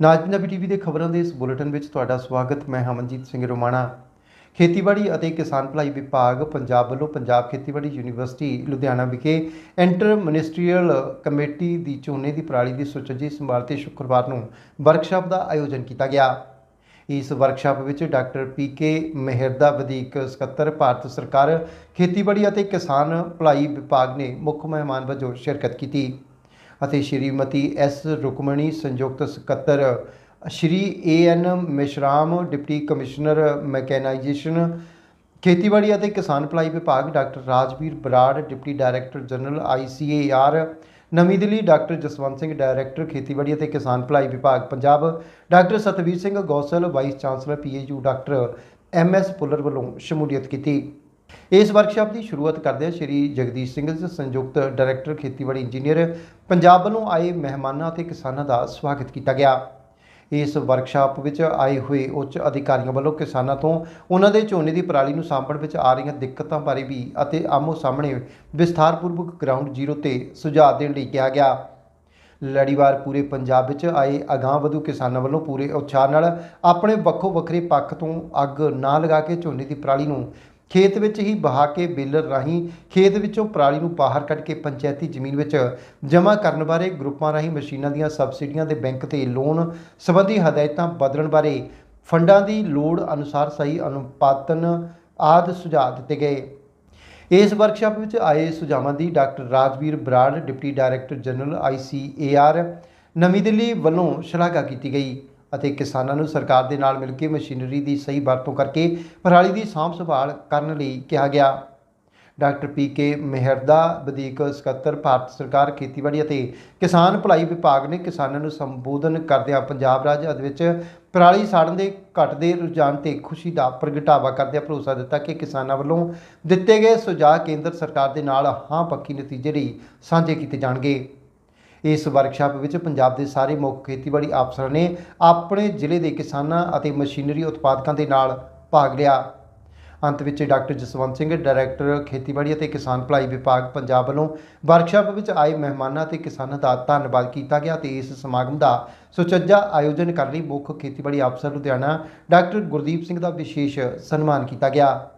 ਨਾਜ Punjabi TV ਦੇ ਖਬਰਾਂ ਦੇ ਇਸ ਬੁਲੇਟਿਨ ਵਿੱਚ ਤੁਹਾਡਾ ਸਵਾਗਤ। ਮੈਂ ਹਮਨਜੀਤ ਸਿੰਘ ਰੋਮਾਣਾ। ਖੇਤੀਬਾੜੀ ਅਤੇ ਕਿਸਾਨ ਭਲਾਈ ਵਿਭਾਗ ਪੰਜਾਬ ਵੱਲੋਂ ਪੰਜਾਬ ਖੇਤੀਬਾੜੀ ਯੂਨੀਵਰਸਿਟੀ ਲੁਧਿਆਣਾ ਵਿਖੇ ਇੰਟਰ ਮਿਨਿਸਟਰੀਅਲ ਕਮੇਟੀ ਦੀ ਝੋਨੇ ਦੀ ਪਰਾਲੀ ਦੀ ਸੁਚੱਜੀ ਸੰਭਾਲ ਤੇ ਸ਼ੁੱਕਰਵਾਰ ਨੂੰ ਵਰਕਸ਼ਾਪ ਦਾ ਆਯੋਜਨ ਕੀਤਾ ਗਿਆ। ਇਸ ਵਰਕਸ਼ਾਪ ਵਿੱਚ ਡਾਕਟਰ ਪੀਕੇ ਮਹਿਰਦਾ ਵਧੀਕ ਸਕੱਤਰ ਭਾਰਤ ਸਰਕਾਰ, ਖੇਤੀਬਾੜੀ ਅਤੇ ਕਿਸਾਨ ਭਲਾਈ ਵਿਭਾਗ ਨੇ ਮੁੱਖ ਮਹਿਮਾਨ ਵਜੋਂ ਸ਼ਿਰਕਤ ਕੀਤੀ। ਅਤੇ ਸ਼੍ਰੀਮਤੀ ਐਸ ਰੁਕਮਣੀ, ਸੰਯੁਕਤ ਸਕੱਤਰ, ਸ਼੍ਰੀ ਏ ਐਨ ਮਿਸ਼ਰਾਮ, ਡਿਪਟੀ ਕਮਿਸ਼ਨਰ ਮੈਕੈਨਾਈਜੇਸ਼ਨ, ਖੇਤੀਬਾੜੀ ਅਤੇ ਕਿਸਾਨ ਭਲਾਈ ਵਿਭਾਗ, doctor Rajveer Brar, deputy director general ICAR ਨਵੀਂ ਦਿੱਲੀ, ਡਾਕਟਰ ਜਸਵੰਤ ਸਿੰਘ, ਡਾਇਰੈਕਟਰ ਖੇਤੀਬਾੜੀ ਅਤੇ ਕਿਸਾਨ ਭਲਾਈ ਵਿਭਾਗ Punjab, doctor Satvir Singh Gosal, vice chancellor PAU doctor M S Puller ਵੱਲੋਂ ਸ਼ਮੂਲੀਅਤ ਕੀਤੀ। ਇਸ ਵਰਕਸ਼ਾਪ ਦੀ ਸ਼ੁਰੂਆਤ ਕਰਦਿਆਂ ਸ਼੍ਰੀ ਜਗਦੀਸ਼ ਸਿੰਘ ਜੀ, ਸੰਯੁਕਤ ਡਾਇਰੈਕਟਰ ਖੇਤੀਬਾੜੀ ਇੰਜੀਨੀਅਰ ਪੰਜਾਬ ਵੱਲੋਂ ਆਏ ਮਹਿਮਾਨਾਂ ਅਤੇ ਕਿਸਾਨਾਂ ਦਾ ਸਵਾਗਤ ਕੀਤਾ ਗਿਆ। ਇਸ ਵਰਕਸ਼ਾਪ ਵਿੱਚ ਆਏ ਹੋਏ ਉੱਚ ਅਧਿਕਾਰੀਆਂ ਵੱਲੋਂ ਕਿਸਾਨਾਂ ਤੋਂ ਉਹਨਾਂ ਦੇ ਝੋਨੇ ਦੀ ਪਰਾਲੀ ਨੂੰ ਸਾਂਭਣ ਵਿੱਚ ਆ ਰਹੀਆਂ ਦਿੱਕਤਾਂ ਬਾਰੇ ਵੀ ਅਤੇ ਆਮੋ ਸਾਹਮਣੇ ਵਿਸਥਾਰਪੂਰਵਕ ਗਰਾਊਂਡ ਜ਼ੀਰੋ ਤੇ ਸੁਝਾਅ ਦੇਣ ਲਈ ਕਿਹਾ ਗਿਆ। ਲੜੀਵਾਰ ਪੂਰੇ ਪੰਜਾਬ ਵਿੱਚ ਆਏ ਅਗਾਂਹ ਵਧੂ ਕਿਸਾਨਾਂ ਵੱਲੋਂ ਪੂਰੇ ਉਤਸ਼ਾਹ ਨਾਲ ਆਪਣੇ ਵੱਖੋ ਵੱਖਰੇ ਪੱਖ ਤੋਂ ਅੱਗ ਨਾ ਲਗਾ ਕੇ ਝੋਨੇ ਦੀ ਪਰਾਲੀ ਨੂੰ ਖੇਤ ਵਿੱਚ ਹੀ ਬਹਾ ਕੇ ਬੇਲਰ ਰਾਹੀਂ ਖੇਤ ਵਿੱਚੋਂ ਪਰਾਲੀ ਨੂੰ ਬਾਹਰ ਕੱਢ ਕੇ ਪੰਚਾਇਤੀ ਜ਼ਮੀਨ ਵਿੱਚ ਜਮ੍ਹਾਂ ਕਰਨ ਬਾਰੇ ਗਰੁੱਪਾਂ ਰਾਹੀਂ ਮਸ਼ੀਨਾਂ ਦੀਆਂ ਸਬਸਿਡੀਆਂ ਦੇ ਬੈਂਕ ਤੇ ਲੋਨ ਸੰਬੰਧੀ ਹਦਾਇਤਾਂ ਬਦਲਣ ਬਾਰੇ ਫੰਡਾਂ ਦੀ ਲੋੜ ਅਨੁਸਾਰ ਸਹੀ ਅਨੁਪਾਤਨ ਆਦਿ ਸੁਝਾਅ ਦਿੱਤੇ ਗਏ। ਇਸ ਵਰਕਸ਼ਾਪ ਵਿੱਚ ਆਏ ਸੁਝਾਵਾਂ ਦੀ doctor Rajveer Brar, deputy director general ICAR ਨਵੀਂ ਦਿੱਲੀ ਵੱਲੋਂ ਸ਼ਲਾਘਾ ਕੀਤੀ ਗਈ। ਅਤੇ ਕਿਸਾਨਾਂ ਨੂੰ ਸਰਕਾਰ ਦੇ ਨਾਲ ਮਿਲ ਕੇ ਮਸ਼ੀਨਰੀ ਦੀ ਸਹੀ ਵਰਤੋਂ ਕਰਕੇ ਪਰਾਲੀ ਦੀ ਸਾਂਭ ਸੰਭਾਲ ਕਰਨ ਲਈ ਕਿਹਾ ਗਿਆ। ਡਾਕਟਰ ਪੀ ਕੇ ਮਿਹਰਦਾ ਵਧੀਕ ਸਕੱਤਰ ਭਾਰਤ ਸਰਕਾਰ ਖੇਤੀਬਾੜੀ ਅਤੇ ਕਿਸਾਨ ਭਲਾਈ ਵਿਭਾਗ ਨੇ ਕਿਸਾਨਾਂ ਨੂੰ ਸੰਬੋਧਨ ਕਰਦਿਆਂ ਪੰਜਾਬ ਰਾਜ ਦੇ ਵਿੱਚ ਪਰਾਲੀ ਸਾੜਨ ਦੇ ਘਟਦੇ ਰੁਝਾਨ ਤੇ ਖੁਸ਼ੀ ਦਾ ਪ੍ਰਗਟਾਵਾ ਕਰਦਿਆਂ ਭਰੋਸਾ ਦਿੱਤਾ ਕਿ ਕਿਸਾਨਾਂ ਵੱਲੋਂ ਦਿੱਤੇ ਗਏ ਸੁਝਾਅ ਕੇਂਦਰ ਸਰਕਾਰ ਦੇ ਨਾਲ ਹਾਂ ਪੱਖੀ ਨਤੀਜੇ ਲਈ ਸਾਂਝੇ ਕੀਤੇ ਜਾਣਗੇ। ਇਸ ਵਰਕਸ਼ਾਪ ਵਿੱਚ ਪੰਜਾਬ ਦੇ ਸਾਰੇ ਮੁੱਖ ਖੇਤੀਬਾੜੀ ਅਫਸਰਾਂ ਨੇ ਆਪਣੇ ਜ਼ਿਲ੍ਹੇ ਦੇ ਕਿਸਾਨਾਂ ਅਤੇ ਮਸ਼ੀਨਰੀ ਉਤਪਾਦਕਾਂ ਦੇ ਨਾਲ ਭਾਗ ਲਿਆ। ਅੰਤ ਵਿੱਚ ਡਾਕਟਰ ਜਸਵੰਤ ਸਿੰਘ, ਡਾਇਰੈਕਟਰ ਖੇਤੀਬਾੜੀ ਅਤੇ ਕਿਸਾਨ ਭਲਾਈ ਵਿਭਾਗ ਪੰਜਾਬ ਵੱਲੋਂ ਵਰਕਸ਼ਾਪ ਵਿੱਚ ਆਏ ਮਹਿਮਾਨਾਂ ਤੇ ਕਿਸਾਨਾਂ ਦਾ ਧੰਨਵਾਦ ਕੀਤਾ ਗਿਆ ਤੇ ਇਸ ਸਮਾਗਮ ਦਾ ਸੁਚੱਜਾ ਆਯੋਜਨ ਕਰਨ ਲਈ ਮੁੱਖ ਖੇਤੀਬਾੜੀ ਅਫਸਰ ਲੁਧਿਆਣਾ ਡਾਕਟਰ ਗੁਰਦੀਪ ਸਿੰਘ ਦਾ ਵਿਸ਼ੇਸ਼ ਸਨਮਾਨ ਕੀਤਾ ਗਿਆ।